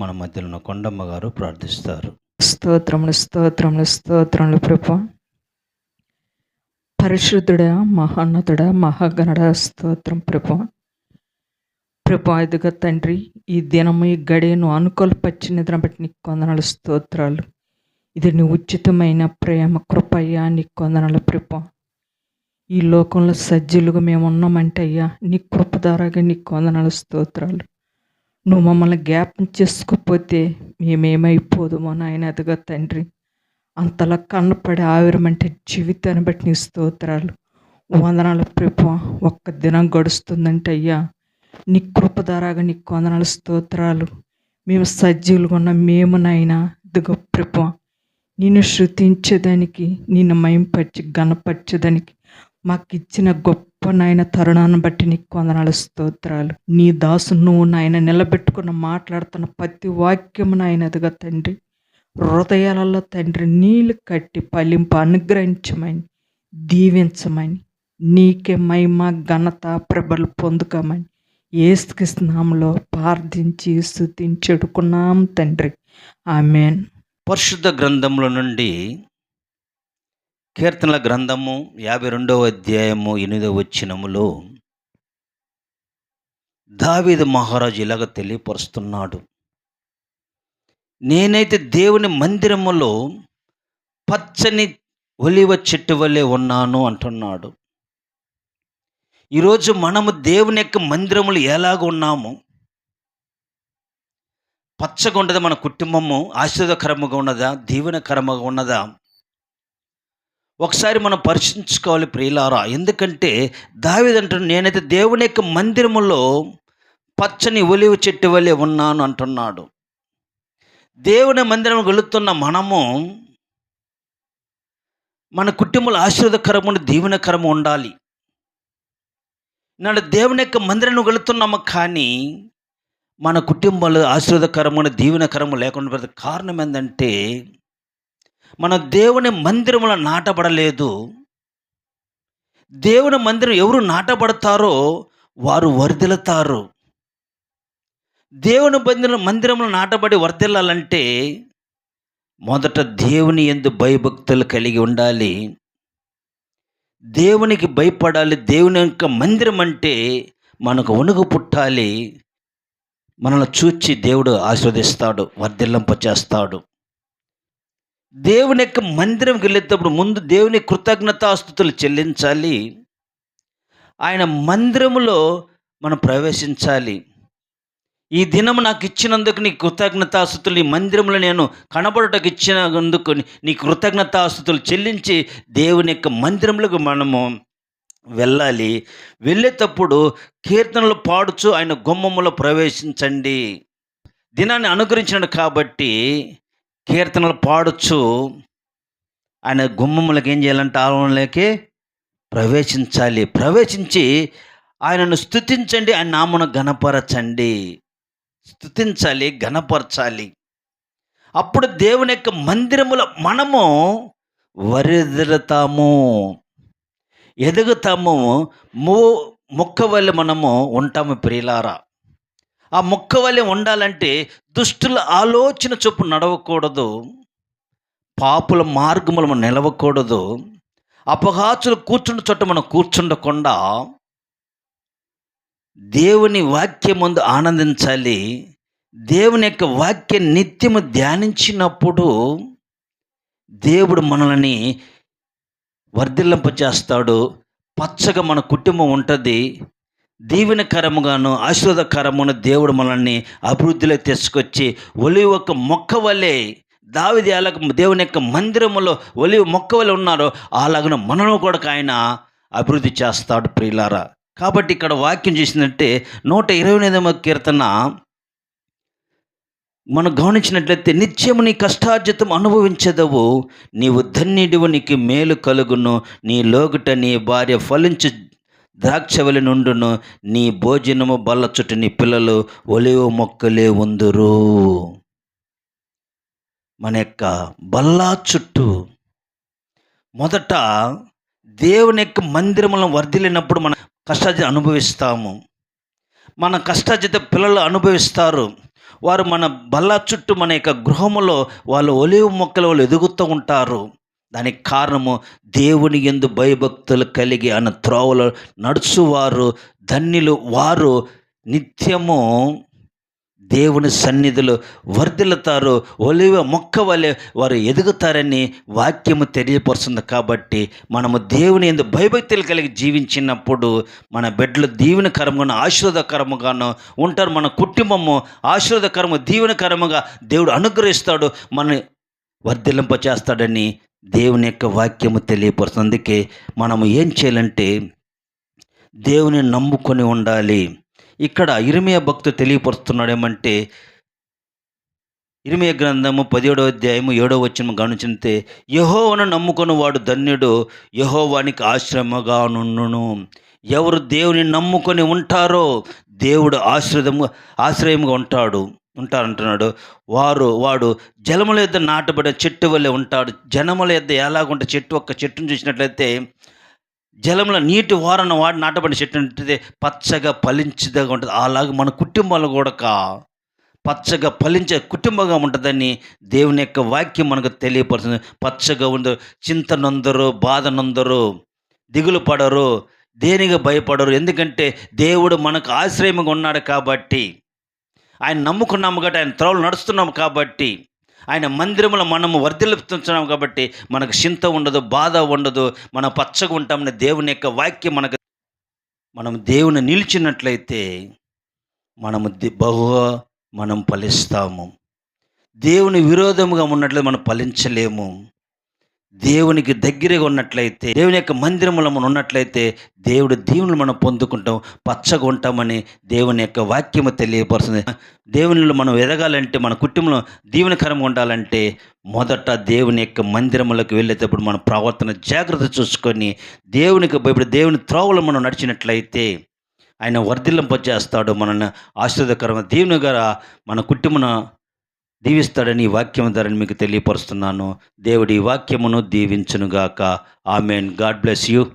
మన మధ్యలో ఉన్న కొండమ్మ గారు ప్రార్థిస్తారు. స్తోత్రములు స్తోత్రములు స్తోత్రములు ప్రభు. పరిశుద్ధుడ మహోన్నతుడ మహాగణుడ స్తోత్రం ప్రభు. ప్రభు ఇదిగా తండ్రి ఈ దినము ఈ గడియను అనుకూల పచ్చి నిద్ర బట్టి నీకు కొందనాలు స్తోత్రాలు. ఇది నీ ఉచితమైన ప్రేమ కృపయ్యా నీకు కొందనాలు ప్రభు. ఈ లోకంలో సజ్జులుగా మేము ఉన్నామంటే అయ్యా నీ కృప ద్వారాగా నీకు కొందనాలు స్తోత్రాలు. నువ్వు మమ్మల్ని జ్ఞాపం చేసుకోకపోతే మేమేమైపోదుమో నాయన అదిగా తండ్రి. అంతలా కన్నపడి ఆవిరమంటే జీవితాన్ని బట్టి నీ స్తోత్రాలు. వందనాలు ప్రభు ఒక్క దినం గడుస్తుందంటే అయ్యా నీ కృపధారాగా నీ వందనాలు స్తోత్రాలు. మేము సజీవులుగా ఉన్న మేము నాయన ఇదిగో ప్రభు నిన్ను శృతించేదానికి నిన్ను మయంపరిచి గణపరిచేదానికి మాకు ఇచ్చిన గొప్ప నాయన తరుణాన్ని బట్టి నీకు వందనాలు స్తోత్రాలు. నీ దాసును నాయన నిలబెట్టుకున్న మాట్లాడుతున్న ప్రతి వాక్యము నాయనదిగా తండ్రి. హృదయాలలో తండ్రి నీళ్ళు కట్టి పలింపు అనుగ్రహించమని దీవించమని నీకే మహిమ ఘనత ప్రభలు పొందుకోమని ఏసుకృష్ణంలో ప్రార్థించి స్థుతించెడుకున్నాం తండ్రి. ఆమెన్. పరిశుద్ధ గ్రంథంలో నుండి కీర్తనల గ్రంథము యాభై రెండవ అధ్యాయము ఎనిమిదవ వచ్చినములో దావీదు మహారాజు ఇలాగ తెలియపరుస్తున్నాడు. నేనైతే దేవుని మందిరములో పచ్చని ఒలివ చెట్టు వలె ఉన్నాను అంటున్నాడు. ఈరోజు మనము దేవుని యొక్క మందిరములు ఎలాగ ఉన్నాము? పచ్చగా ఉండదా మన కుటుంబము? ఆశీర్వదకరముగా ఉన్నదా? దీవెనకరముగా ఉన్నదా? ఒకసారి మనం పరిశీలించుకోవాలి ప్రియులారా. ఎందుకంటే దావిదంటాడు నేనైతే దేవుని యొక్క మందిరములో పచ్చని ఒలివ చెట్టు వలె ఉన్నాను అంటున్నాడు. దేవుని మందిరం వెళుతున్న మనము మన కుటుంబంలో ఆశీర్వదకరము దీవెనకరము ఉండాలి. నాడు దేవుని యొక్క మందిరం వెళుతున్నాము కానీ మన కుటుంబంలో ఆశీర్వదకరమైన దీవెనకరము లేకుండా కారణం ఏంటంటే మన దేవుని మందిరముల నాటబడలేదు. దేవుని మందిరం ఎవరు నాటబడతారో వారు వర్ధిల్లుతారు దేవుని మందిరం మందిరంలో నాటబడి వర్ధిల్లాలంటే మొదట దేవుని ఎందు భయభక్తులు కలిగి ఉండాలి. దేవునికి భయపడాలి. దేవుని యొక్క మందిరం అంటే మనకు వణుకు పుట్టాలి. మనల్ని చూచి దేవుడు ఆస్వాదిస్తాడు వర్ధిల్లింప చేస్తాడు దేవుని యొక్క మందిరంకి వెళ్ళేటప్పుడు ముందు దేవుని కృతజ్ఞతాస్థుతులు చెల్లించాలి. ఆయన మందిరములో మనం ప్రవేశించాలి. ఈ దినము నాకు ఇచ్చినందుకు నీ కృతజ్ఞతాస్థుతులు ఈ మందిరంలో నేను కనబడటకు ఇచ్చినందుకు నీ కృతజ్ఞతాస్థుతులు చెల్లించి దేవుని యొక్క మందిరంలోకి మనము వెళ్ళాలి. వెళ్ళేటప్పుడు కీర్తనలు పాడుచు ఆయన గుమ్మములో ప్రవేశించండి. దినాన్ని అనుగ్రహించినాడు కాబట్టి కీర్తనలు పాడొచ్చు. ఆయన గుమ్మములకు ఏం చేయాలంటే ఆలయంలోకి ప్రవేశించాలి. ప్రవేశించి ఆయనను స్థుతించండి ఆయన నామను గణపరచండి స్థుతించాలి గణపరచాలి అప్పుడు దేవుని యొక్క మందిరముల మనము వరిదిరతాము. ఎదుగుతాము. మో మొక్క వల్ల మనము ఉంటాము ప్రియులారా. ఆ మొక్క వలె ఉండాలంటే దుష్టుల ఆలోచన చొప్పు నడవకూడదు. పాపుల మార్గములు మనం నిలవకూడదు. అపఘాతులు కూర్చుండ చోట మనం కూర్చుండకుండా దేవుని వాక్యం ముందు ఆనందించాలి. దేవుని యొక్క వాక్యం నిత్యము ధ్యానించినప్పుడు దేవుడు మనల్ని వర్ధిల్లింప చేస్తాడు పచ్చగా మన కుటుంబం ఉంటుంది. దీవెనకరముగాను ఆశీర్వదకరమును దేవుడు మనల్ని అభివృద్ధిలో తీసుకొచ్చి ఒలి ఒక మొక్క వలె దావిది అలాగ దేవుని యొక్క మందిరములో ఒలి మొక్క వలె ఉన్నారో అలాగను మనను కూడా ఆయన అభివృద్ధి చేస్తాడు ప్రియులారా. కాబట్టి ఇక్కడ వాక్యం చేసిందంటే నూట ఇరవై ఎనిమిదవ కీర్తన. మనం గమనించినట్లయితే నిత్యము నీ కష్టార్జితం అనుభవించదవు నీవు ధన్యుడివు నీకు మేలు కలుగును నీ లోగుట నీ భార్య ఫలించు ద్రాక్షవలి నుండును నీ భోజనము బల్ల చుట్టూ నీ పిల్లలు ఒలివ మొక్కలే ఉందురు. మన యొక్క బల్లా చుట్టూ మొదట దేవుని యొక్క మందిరములను వర్ధిల్లినప్పుడు మన కష్టార్జితం అనుభవిస్తాము. మన కష్టార్జిత పిల్లలు అనుభవిస్తారు. వారు మన బల్ల చుట్టూ మన యొక్క గృహములో వాళ్ళు ఒలివ మొక్కలు వాళ్ళు ఎదుగుతూ ఉంటారు. దానికి కారణము దేవుని ఎందు భయభక్తులు కలిగి అన్న త్రోవలో నడుచువారు ధన్యులు వారు. నిత్యము దేవుని సన్నిధిలో వర్ధిల్లుతారు. ఒలివ మొక్క వలె వారు ఎదుగుతారని వాక్యము తెలియపరుస్తుంది కాబట్టి మనము దేవుని ఎందు భయభక్తులు కలిగి జీవించినప్పుడు మన బిడ్డలు దీవెనకరముగాను ఆశీర్వాదకరముగాను ఉంటారు. మన కుటుంబము ఆశీర్వాదకరము దీవెనకరముగా దేవుడు అనుగ్రహిస్తాడు మన వర్ధిల్లింప చేస్తాడని దేవుని యొక్క వాక్యము తెలియపరుస్తుంది. అందుకే మనము ఏం చేయాలంటే దేవుని నమ్ముకొని ఉండాలి. ఇక్కడ ఇరిమియ భక్తు తెలియపరుస్తున్నాడు ఏమంటే ఇరిమియ గ్రంథము పదిహేడో అధ్యాయము ఏడో వచ్చిన గమనించితే యహోవను నమ్ముకొని వాడు ధన్యుడు యహోవానికి ఆశ్రమగా నుండును. ఎవరు దేవుని నమ్ముకొని ఉంటారో దేవుడు ఆశ్రయము ఆశ్రయముగా ఉంటాడు. ఉంటారంటున్నాడు. వారు వాడు జలముల యొద్ద నాటబడిన చెట్టు వల్లే ఉంటాడు. జనముల యొద్ద ఎలాగుంటే చెట్టు ఒక్క చెట్టును చూసినట్లయితే జలంలో నీటి వారన వాడి నాటబడిన చెట్టు అంటే పచ్చగా ఫలించదగా ఉంటుంది. అలాగే మన కుటుంబాలు కూడా కా పచ్చగా ఫలించే కుటుంబంగా ఉంటుందని దేవుని యొక్క వాక్యం మనకు తెలియపరుస్తుంది. పచ్చగా ఉండరు చింత నొందరు బాధ నొందరు దిగులు పడరు దేనిగా భయపడరు ఎందుకంటే దేవుడు మనకు ఆశ్రయంగా ఉన్నాడు కాబట్టి ఆయన నమ్ముకున్నాము కాబట్టి ఆయన త్రోవలు నడుస్తున్నాము కాబట్టి ఆయన మందిరములు మనము వర్ధిల్లుతున్నాం కాబట్టి మనకు చింత ఉండదు బాధ ఉండదు మనం పచ్చగా ఉంటామని దేవుని యొక్క వాక్యం మనకు మనం దేవుని నిలిచినట్లయితే మనము బహు మనం ఫలిస్తాము. దేవుని విరోధముగా ఉన్నట్లు మనం ఫలించలేము. దేవునికి దగ్గరగా ఉన్నట్లయితే దేవుని యొక్క మందిరంలో మనం ఉన్నట్లయితే దేవుడు దీవుని మనం పొందుకుంటాం పచ్చగా ఉంటామని దేవుని యొక్క వాక్యము తెలియపరుస్తుంది. దేవునిలో మనం ఎదగాలంటే మన కుటుంబంలో దీవెనకరంగా ఉండాలంటే మొదట దేవుని యొక్క మందిరములకు వెళ్ళేటప్పుడు మన ప్రవర్తన జాగ్రత్త చూసుకొని దేవునికి భయపడి దేవుని త్రోవలు మనం నడిచినట్లయితే ఆయన వర్ధిల్లింపజేస్తాడు మనల్ని. ఆశ్రదకరమైన దేవునిగా మన కుటుంబన దీవిస్తాడని ఈ వాక్యం ద్వారా మీకు తెలియపరుస్తున్నాను. దేవుడి వాక్యమును దీవించునుగాక. ఆమెన్. God bless you.